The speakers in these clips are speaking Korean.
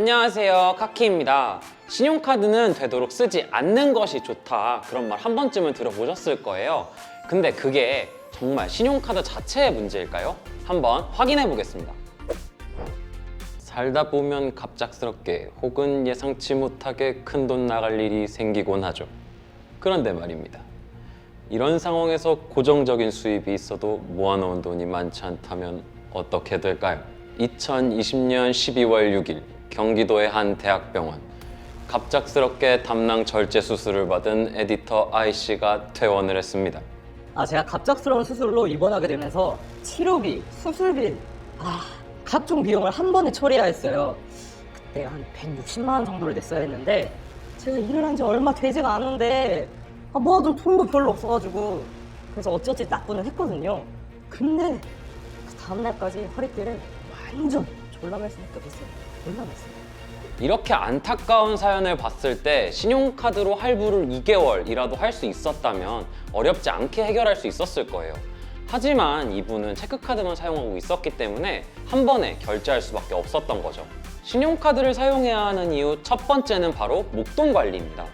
안녕하세요 카키입니다. 신용카드는 되도록 쓰지 않는 것이 좋다. 그런 말 한 번쯤은 들어보셨을 거예요. 근데 그게 정말 신용카드 자체의 문제일까요? 한번 확인해 보겠습니다. 살다 보면 갑작스럽게 혹은 예상치 못하게 큰 돈 나갈 일이 생기곤 하죠. 그런데 말입니다. 이런 상황에서 고정적인 수입이 있어도 모아놓은 돈이 많지 않다면 어떻게 될까요? 2020년 12월 6일 경기도의 한 대학병원 갑작스럽게 담낭 절제 수술을 받은 에디터 I씨가 퇴원을 했습니다. 아, 제가 갑작스러운 수술로 입원하게 되면서 치료비, 수술비, 아, 각종 비용을 한 번에 처리해야 했어요. 그때 한 160만 원 정도를 냈어야 했는데 제가 일을 한 지 얼마 되지가 않은데 아, 모아둔 돈도 별로 없어가지고 그래서 어찌어찌 납부는 했거든요. 근데 그 다음날까지 허리띠를 완전 졸라맬 수밖에 없었어요. 졸라맸어요. 이렇게 안타까운 사연을 봤을 때 신용카드로 할부를 2개월이라도 할 수 있었다면 어렵지 않게 해결할 수 있었을 거예요. 하지만 이분은 체크카드만 사용하고 있었기 때문에 한 번에 결제할 수밖에 없었던 거죠. 신용카드를 사용해야 하는 이유 첫 번째는 바로 목돈 관리입니다.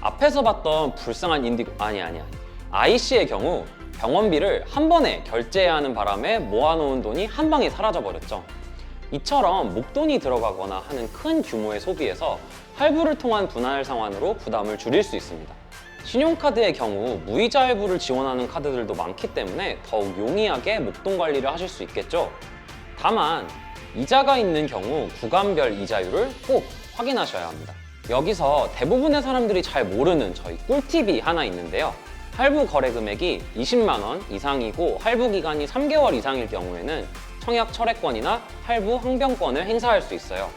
앞에서 봤던 불쌍한 인디고 아니 아니 아니 IC의 경우 병원비를 한 번에 결제해야 하는 바람에 모아놓은 돈이 한 방에 사라져 버렸죠. 이처럼 목돈이 들어가거나 하는 큰 규모의 소비에서 할부를 통한 분할 상환으로 부담을 줄일 수 있습니다. 신용카드의 경우 무이자 할부를 지원하는 카드들도 많기 때문에 더욱 용이하게 목돈 관리를 하실 수 있겠죠. 다만 이자가 있는 경우 구간별 이자율을 꼭 확인하셔야 합니다. 여기서 대부분의 사람들이 잘 모르는 저희 꿀팁이 하나 있는데요. 할부 거래 금액이 20만 원 이상이고 할부 기간이 3개월 이상일 경우에는 청약 철회권이나 할부 항변권을 행사할 수 있어요.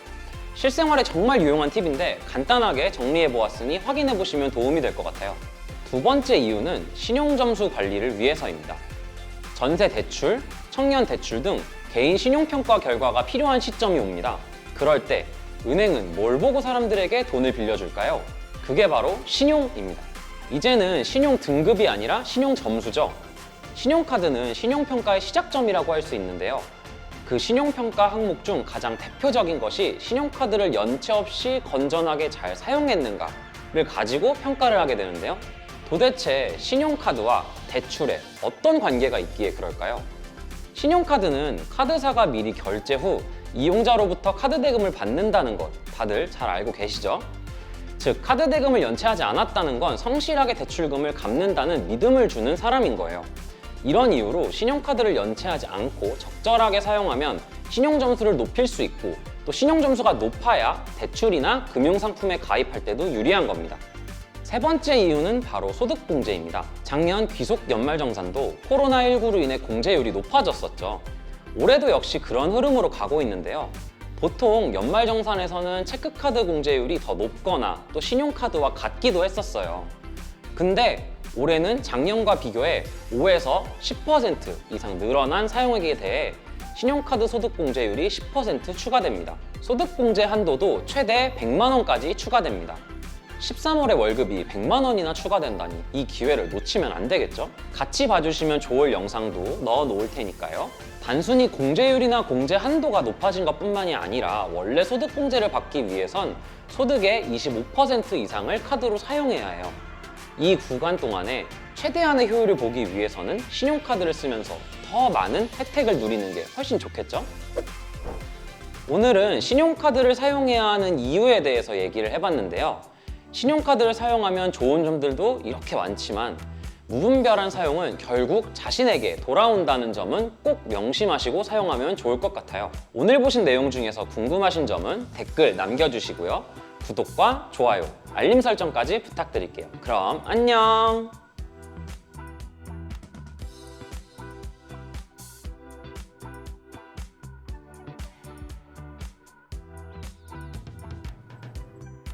실생활에 정말 유용한 팁인데 간단하게 정리해 보았으니 확인해 보시면 도움이 될 것 같아요. 두 번째 이유는 신용 점수 관리를 위해서입니다. 전세 대출, 청년 대출 등 개인 신용평가 결과가 필요한 시점이 옵니다. 그럴 때 은행은 뭘 보고 사람들에게 돈을 빌려줄까요? 그게 바로 신용입니다. 이제는 신용 등급이 아니라 신용 점수죠. 신용카드는 신용평가의 시작점이라고 할 수 있는데요. 그 신용평가 항목 중 가장 대표적인 것이 신용카드를 연체 없이 건전하게 잘 사용했는가를 가지고 평가를 하게 되는데요. 도대체 신용카드와 대출에 어떤 관계가 있기에 그럴까요? 신용카드는 카드사가 미리 결제 후 이용자로부터 카드 대금을 받는다는 것 다들 잘 알고 계시죠? 즉 카드 대금을 연체하지 않았다는 건 성실하게 대출금을 갚는다는 믿음을 주는 사람인 거예요. 이런 이유로 신용카드를 연체하지 않고 적절하게 사용하면 신용 점수를 높일 수 있고 또 신용 점수가 높아야 대출이나 금융상품에 가입할 때도 유리한 겁니다. 세 번째 이유는 바로 소득 공제입니다. 작년 귀속 연말정산도 코로나19로 인해 공제율이 높아졌었죠. 올해도 역시 그런 흐름으로 가고 있는데요. 보통 연말정산에서는 체크카드 공제율이 더 높거나 또 신용카드와 같기도 했었어요. 근데 올해는 작년과 비교해 5에서 10% 이상 늘어난 사용액에 대해 신용카드 소득공제율이 10% 추가됩니다. 소득공제 한도도 최대 100만 원까지 추가됩니다. 13월에 월급이 100만 원이나 추가된다니 이 기회를 놓치면 안 되겠죠? 같이 봐주시면 좋을 영상도 넣어 놓을 테니까요. 단순히 공제율이나 공제 한도가 높아진 것 뿐만이 아니라 원래 소득공제를 받기 위해선 소득의 25% 이상을 카드로 사용해야 해요. 이 구간 동안에 최대한의 효율을 보기 위해서는 신용카드를 쓰면서 더 많은 혜택을 누리는 게 훨씬 좋겠죠? 오늘은 신용카드를 사용해야 하는 이유에 대해서 얘기를 해봤는데요. 신용카드를 사용하면 좋은 점들도 이렇게 많지만 무분별한 사용은 결국 자신에게 돌아온다는 점은 꼭 명심하시고 사용하면 좋을 것 같아요. 오늘 보신 내용 중에서 궁금하신 점은 댓글 남겨주시고요. 구독과 좋아요, 알림 설정까지 부탁드릴게요. 그럼 안녕!